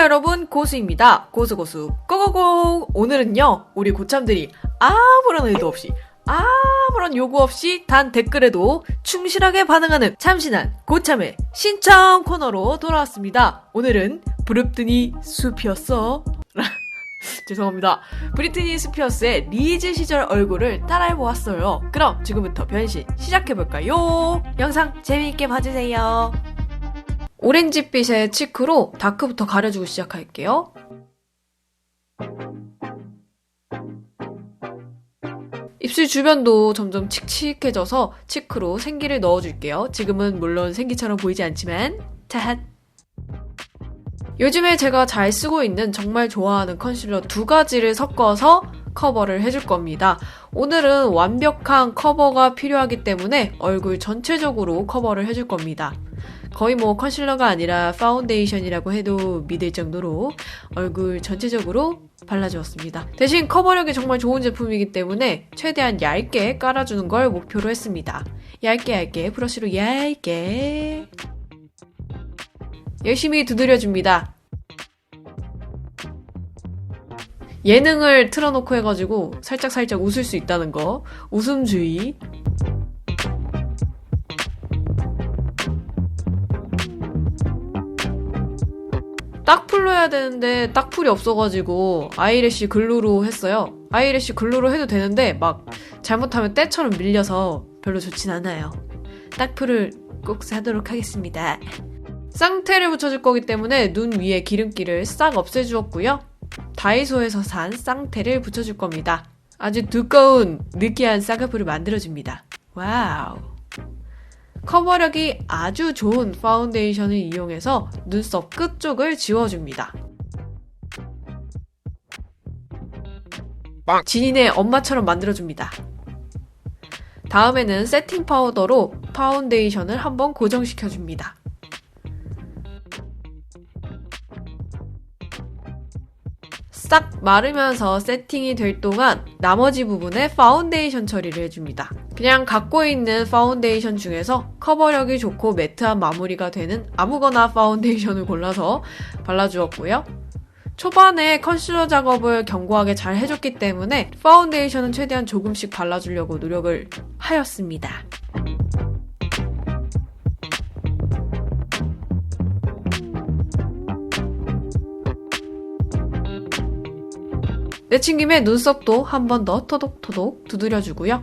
여러분 고수입니다. 고수 고수 고고고 오늘은요 우리 고참들이 아무런 의도 없이 아무런 요구 없이 단 댓글에도 충실하게 반응하는 참신한 고참의 신청 코너로 돌아왔습니다. 오늘은 브립트니 수피어서 죄송합니다. 브리트니 스피어스의 리즈 시절 얼굴을 따라해보았어요. 그럼 지금부터 변신 시작해볼까요? 영상 재미있게 봐주세요. 오렌지빛의 치크로 다크부터 가려주고 시작할게요. 입술 주변도 점점 칙칙해져서 치크로 생기를 넣어줄게요. 지금은 물론 생기처럼 보이지 않지만 자핫 요즘에 제가 잘 쓰고 있는 정말 좋아하는 컨실러 두 가지를 섞어서 커버를 해줄 겁니다. 오늘은 완벽한 커버가 필요하기 때문에 얼굴 전체적으로 커버를 해줄 겁니다. 거의 뭐 컨실러가 아니라 파운데이션이라고 해도 믿을 정도로 얼굴 전체적으로 발라주었습니다. 대신 커버력이 정말 좋은 제품이기 때문에 최대한 얇게 깔아주는 걸 목표로 했습니다. 얇게 얇게 브러쉬로 얇게 열심히 두드려줍니다. 예능을 틀어놓고 해가지고 살짝살짝 웃을 수 있다는 거. 웃음 주의. 딱풀로 해야 되는데 딱풀이 없어가지고 아이래쉬 글루로 했어요. 아이래쉬 글루로 해도 되는데 막 잘못하면 때처럼 밀려서 별로 좋진 않아요. 딱풀을 꼭 사도록 하겠습니다. 쌍테를 붙여줄 거기 때문에 눈 위에 기름기를 싹 없애주었고요. 다이소에서 산 쌍테를 붙여줄 겁니다. 아주 두꺼운 느끼한 쌍꺼풀을 만들어줍니다. 와우. 커버력이 아주 좋은 파운데이션을 이용해서 눈썹 끝쪽을 지워줍니다. 진인의 엄마처럼 만들어줍니다. 다음에는 세팅 파우더로 파운데이션을 한번 고정시켜줍니다. 싹 마르면서 세팅이 될 동안 나머지 부분에 파운데이션 처리를 해줍니다. 그냥 갖고 있는 파운데이션 중에서 커버력이 좋고 매트한 마무리가 되는 아무거나 파운데이션을 골라서 발라주었고요. 초반에 컨실러 작업을 견고하게 잘 해줬기 때문에 파운데이션은 최대한 조금씩 발라주려고 노력을 하였습니다. 내친 김에 눈썹도 한 번 더 토독토독 두드려주고요.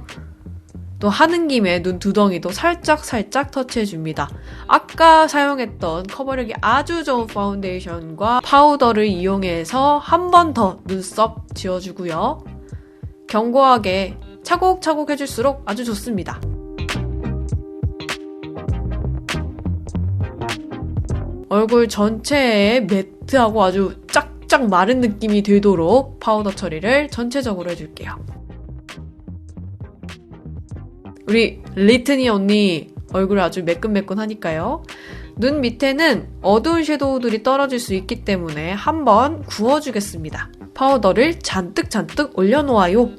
또 하는 김에 눈 두덩이도 살짝 살짝 터치해줍니다. 아까 사용했던 커버력이 아주 좋은 파운데이션과 파우더를 이용해서 한 번 더 눈썹 지워주고요. 견고하게 차곡차곡 해줄수록 아주 좋습니다. 얼굴 전체에 매트하고 아주 쫙 쫙 마른 느낌이 들도록 파우더 처리를 전체적으로 해줄게요. 우리 리트니 언니 얼굴 아주 매끈매끈하니까요. 눈 밑에는 어두운 섀도우들이 떨어질 수 있기 때문에 한번 구워주겠습니다. 파우더를 잔뜩잔뜩 올려놓아요.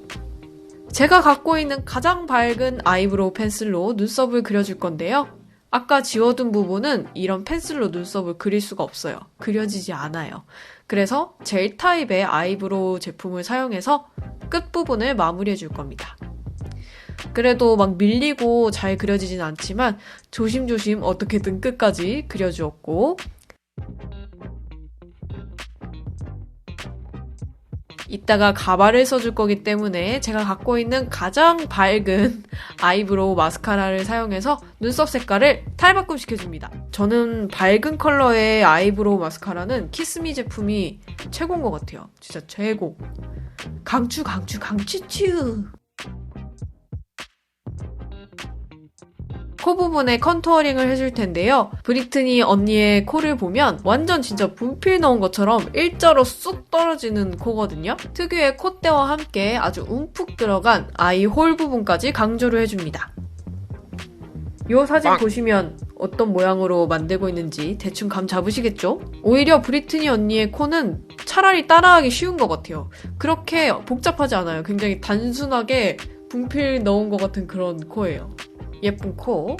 제가 갖고 있는 가장 밝은 아이브로우 펜슬로 눈썹을 그려줄 건데요. 아까 지워둔 부분은 이런 펜슬로 눈썹을 그릴 수가 없어요. 그려지지 않아요. 그래서 젤 타입의 아이브로우 제품을 사용해서 끝부분을 마무리해 줄 겁니다. 그래도 막 밀리고 잘 그려지진 않지만 조심조심 어떻게든 끝까지 그려주었고 이따가 가발을 써줄 거기 때문에 제가 갖고 있는 가장 밝은 아이브로우 마스카라를 사용해서 눈썹 색깔을 탈바꿈 시켜줍니다. 저는 밝은 컬러의 아이브로우 마스카라는 키스미 제품이 최고인 것 같아요. 진짜 최고. 강추 강추 강추추. 코 부분에 컨투어링을 해줄 텐데요. 브리트니 언니의 코를 보면 완전 진짜 분필 넣은 것처럼 일자로 쑥 떨어지는 코거든요. 특유의 콧대와 함께 아주 움푹 들어간 아이 홀 부분까지 강조를 해줍니다. 이 사진 보시면 어떤 모양으로 만들고 있는지 대충 감 잡으시겠죠? 오히려 브리트니 언니의 코는 차라리 따라하기 쉬운 것 같아요. 그렇게 복잡하지 않아요. 굉장히 단순하게 분필 넣은 것 같은 그런 코예요. 예쁜 코.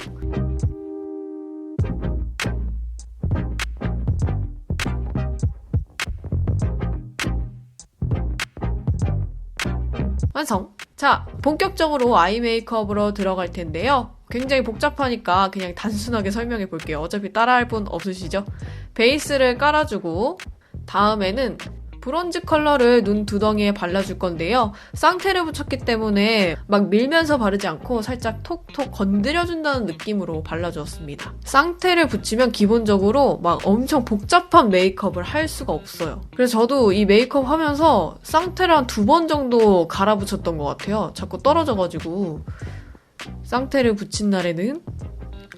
완성! 자, 본격적으로 아이 메이크업으로 들어갈 텐데요. 굉장히 복잡하니까 그냥 단순하게 설명해 볼게요. 어차피 따라할 분 없으시죠? 베이스를 깔아주고, 다음에는 브론즈 컬러를 눈 두덩이에 발라줄 건데요. 쌍테를 붙였기 때문에 막 밀면서 바르지 않고 살짝 톡톡 건드려준다는 느낌으로 발라주었습니다. 쌍테를 붙이면 기본적으로 막 엄청 복잡한 메이크업을 할 수가 없어요. 그래서 저도 이 메이크업 하면서 쌍테를 한 두 번 정도 갈아붙였던 것 같아요. 자꾸 떨어져가지고. 쌍테를 붙인 날에는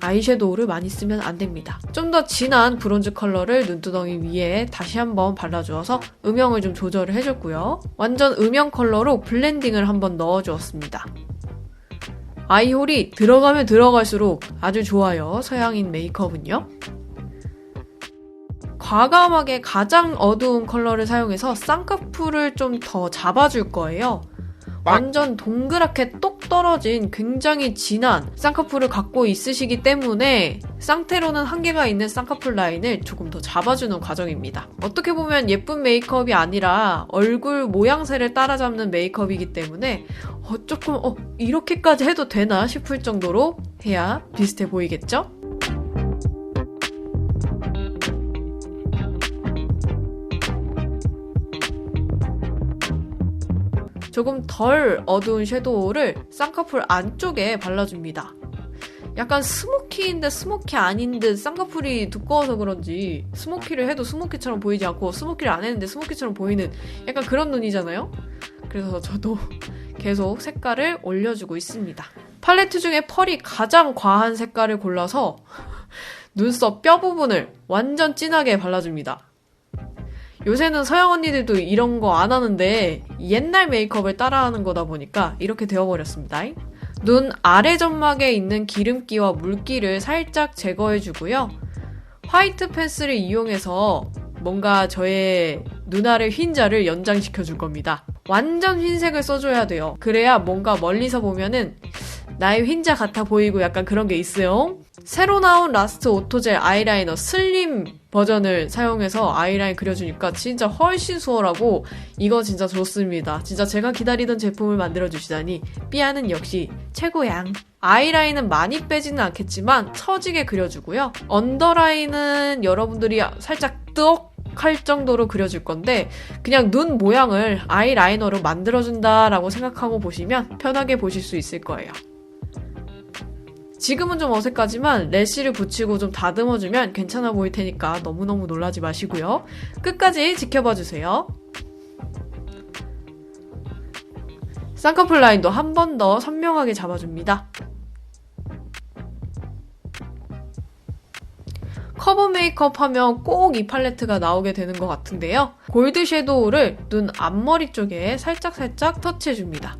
아이섀도우를 많이 쓰면 안 됩니다. 좀 더 진한 브론즈 컬러를 눈두덩이 위에 다시 한번 발라주어서 음영을 좀 조절을 해줬고요. 완전 음영 컬러로 블렌딩을 한번 넣어주었습니다. 아이홀이 들어가면 들어갈수록 아주 좋아요. 서양인 메이크업은요. 과감하게 가장 어두운 컬러를 사용해서 쌍꺼풀을 좀 더 잡아줄 거예요. 완전 동그랗게 똑 떨어진 굉장히 진한 쌍꺼풀을 갖고 있으시기 때문에 쌍테로는 한계가 있는 쌍꺼풀 라인을 조금 더 잡아주는 과정입니다. 어떻게 보면 예쁜 메이크업이 아니라 얼굴 모양새를 따라잡는 메이크업이기 때문에 어, 조금 어, 이렇게까지 해도 되나 싶을 정도로 해야 비슷해 보이겠죠? 조금 덜 어두운 섀도우를 쌍꺼풀 안쪽에 발라줍니다. 약간 스모키인데 스모키 아닌 듯 쌍꺼풀이 두꺼워서 그런지 스모키를 해도 스모키처럼 보이지 않고 스모키를 안 했는데 스모키처럼 보이는 약간 그런 눈이잖아요? 그래서 저도 계속 색깔을 올려주고 있습니다. 팔레트 중에 펄이 가장 과한 색깔을 골라서 눈썹 뼈 부분을 완전 진하게 발라줍니다. 요새는 서양 언니들도 이런 거 안 하는데 옛날 메이크업을 따라하는 거다 보니까 이렇게 되어버렸습니다. 눈 아래 점막에 있는 기름기와 물기를 살짝 제거해주고요. 화이트 펜슬을 이용해서 뭔가 저의 눈알의 흰자를 연장시켜 줄 겁니다. 완전 흰색을 써줘야 돼요. 그래야 뭔가 멀리서 보면은 나의 흰자 같아 보이고 약간 그런 게 있어요. 새로 나온 라스트 오토젤 아이라이너 슬림 버전을 사용해서 아이라인 그려주니까 진짜 훨씬 수월하고 이거 진짜 좋습니다. 진짜 제가 기다리던 제품을 만들어주시다니 삐아는 역시 최고양. 아이라인은 많이 빼지는 않겠지만 처지게 그려주고요. 언더라인은 여러분들이 살짝 뜨억 할 정도로 그려줄 건데 그냥 눈 모양을 아이라이너로 만들어준다라고 생각하고 보시면 편하게 보실 수 있을 거예요. 지금은 좀 어색하지만 래쉬를 붙이고 좀 다듬어주면 괜찮아 보일 테니까 너무너무 놀라지 마시고요. 끝까지 지켜봐 주세요. 쌍꺼풀 라인도 한 번 더 선명하게 잡아줍니다. 커버 메이크업 하면 꼭 이 팔레트가 나오게 되는 것 같은데요. 골드 섀도우를 눈 앞머리 쪽에 살짝살짝 터치해줍니다.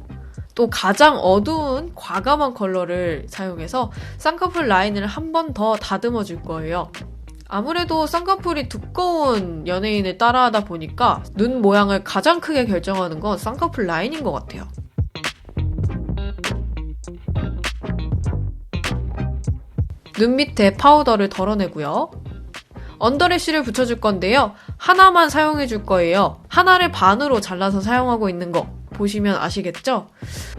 또 가장 어두운 과감한 컬러를 사용해서 쌍꺼풀 라인을 한 번 더 다듬어 줄 거예요. 아무래도 쌍꺼풀이 두꺼운 연예인을 따라하다 보니까 눈 모양을 가장 크게 결정하는 건 쌍꺼풀 라인인 것 같아요. 눈 밑에 파우더를 덜어내고요. 언더래쉬를 붙여줄 건데요. 하나만 사용해 줄 거예요. 하나를 반으로 잘라서 사용하고 있는 거 보시면 아시겠죠?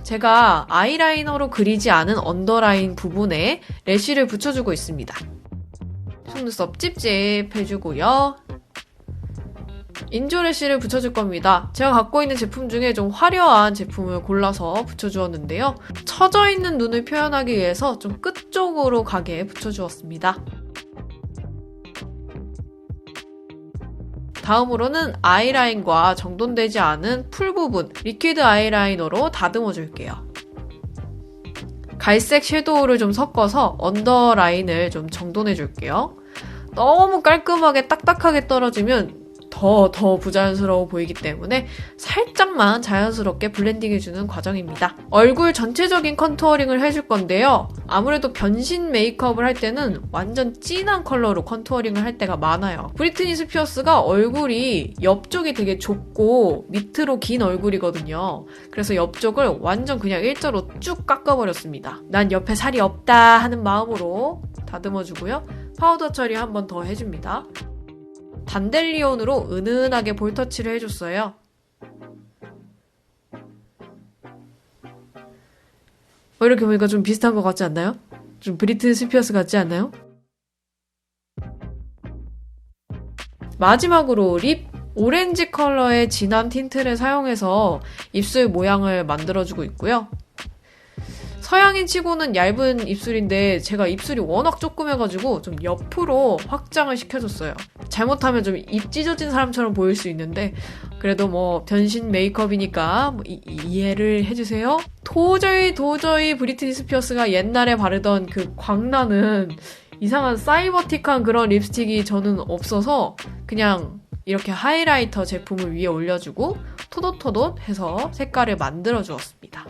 제가 아이라이너로 그리지 않은 언더라인 부분에 래쉬를 붙여주고 있습니다. 속눈썹 찝찝 해주고요. 인조 래쉬를 붙여줄 겁니다. 제가 갖고 있는 제품 중에 좀 화려한 제품을 골라서 붙여주었는데요. 처져 있는 눈을 표현하기 위해서 좀 끝쪽으로 가게 붙여주었습니다. 다음으로는 아이라인과 정돈되지 않은 풀 부분 리퀴드 아이라이너로 다듬어 줄게요. 갈색 섀도우를 좀 섞어서 언더라인을 좀 정돈해 줄게요. 너무 깔끔하게 딱딱하게 떨어지면 더, 더 부자연스러워 보이기 때문에 살짝만 자연스럽게 블렌딩해주는 과정입니다. 얼굴 전체적인 컨투어링을 해줄 건데요. 아무래도 변신 메이크업을 할 때는 완전 진한 컬러로 컨투어링을 할 때가 많아요. 브리트니 스피어스가 얼굴이 옆쪽이 되게 좁고 밑으로 긴 얼굴이거든요. 그래서 옆쪽을 완전 그냥 일자로 쭉 깎아버렸습니다. 난 옆에 살이 없다 하는 마음으로 다듬어주고요. 파우더 처리 한 번 더 해줍니다. 단델리온으로 은은하게 볼터치를 해줬어요. 어, 이렇게 보니까 좀 비슷한 것 같지 않나요? 좀 브리트니 스피어스 같지 않나요? 마지막으로 립 오렌지 컬러의 진한 틴트를 사용해서 입술 모양을 만들어주고 있고요. 서양인 치고는 얇은 입술인데 제가 입술이 워낙 조그매가지고 좀 옆으로 확장을 시켜줬어요. 잘못하면 좀 입 찢어진 사람처럼 보일 수 있는데 그래도 뭐 변신 메이크업이니까 뭐 이, 이해를 해주세요. 도저히 도저히 브리트니 스피어스가 옛날에 바르던 그 광나는 이상한 사이버틱한 그런 립스틱이 저는 없어서 그냥 이렇게 하이라이터 제품을 위에 올려주고 토도토도 해서 색깔을 만들어 주었습니다.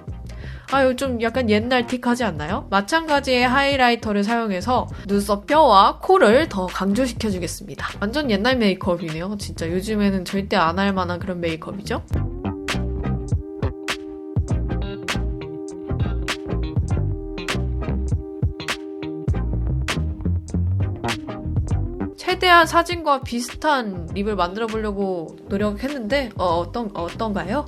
아유 좀 약간 옛날 틱하지 않나요? 마찬가지의 하이라이터를 사용해서 눈썹 뼈와 코를 더 강조시켜 주겠습니다. 완전 옛날 메이크업이네요. 진짜 요즘에는 절대 안 할 만한 그런 메이크업이죠. 최대한 사진과 비슷한 립을 만들어 보려고 노력했는데 어, 어떤 어떤가요?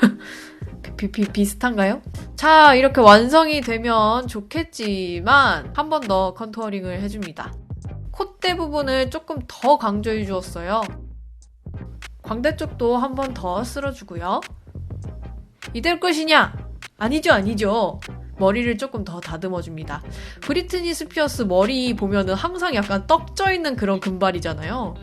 비, 비, 비슷한가요? 자, 이렇게 완성이 되면 좋겠지만 한 번 더 컨투어링을 해줍니다. 콧대 부분을 조금 더 강조해 주었어요. 광대 쪽도 한 번 더 쓸어주고요. 이대로 끝이냐? 아니죠, 아니죠. 머리를 조금 더 다듬어 줍니다. 브리트니 스피어스 머리 보면은 항상 약간 떡져 있는 그런 금발이잖아요.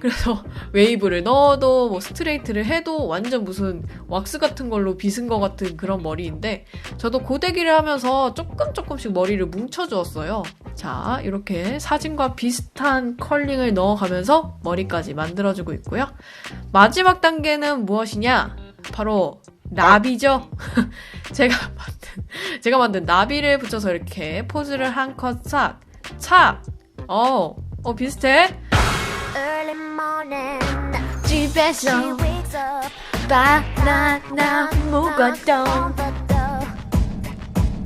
그래서 웨이브를 넣어도 뭐 스트레이트를 해도 완전 무슨 왁스 같은 걸로 빗은 것 같은 그런 머리인데 저도 고데기를 하면서 조금 조금씩 머리를 뭉쳐주었어요. 자 이렇게 사진과 비슷한 컬링을 넣어가면서 머리까지 만들어주고 있고요. 마지막 단계는 무엇이냐? 바로 나비죠. 제가 만든 제가 만든 나비를 붙여서 이렇게 포즈를 한 컷 싹, 착. 어, 어 비슷해. Early morning, 집에서 바나나 door.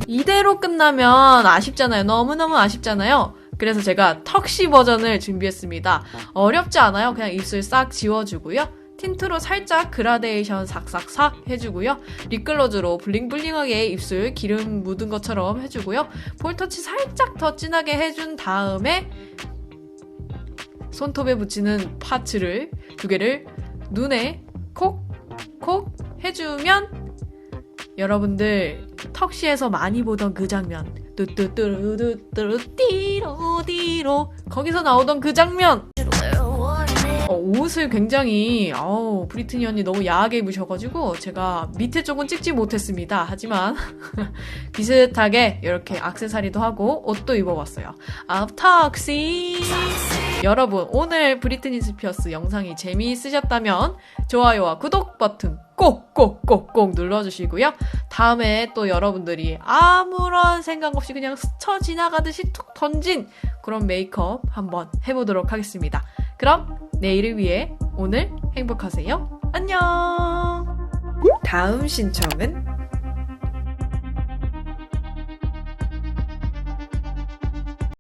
이대로 끝나면 아쉽잖아요. 너무너무 아쉽잖아요. 그래서 제가 턱시 버전을 준비했습니다. 어렵지 않아요. 그냥 입술 싹 지워주고요. 틴트로 살짝 그라데이션 삭삭삭 해주고요. 립글로즈로 블링블링하게 입술 기름 묻은 것처럼 해주고요. 볼터치 살짝 더 진하게 해준 다음에 손톱에 붙이는 파츠를 두 개를 눈에 콕 콕 해주면 여러분들 턱시에서 많이 보던 그 장면. 뚜뚜뚜루뚜뚜루 띠로디로. 거기서 나오던 그 장면 어, 옷을 굉장히 아우 브리트니 언니 너무 야하게 입으셔가지고 제가 밑에 쪽은 찍지 못했습니다. 하지만 비슷하게 이렇게 악세사리도 하고 옷도 입어봤어요. 앞턱시 여러분 오늘 브리트니 스피어스 영상이 재미있으셨다면 좋아요와 구독 버튼 꼭꼭꼭꼭 눌러주시고요. 다음에 또 여러분들이 아무런 생각 없이 그냥 스쳐 지나가듯이 툭 던진 그런 메이크업 한번 해보도록 하겠습니다. 그럼 내일을 위해 오늘 행복하세요. 안녕! 다음 신청은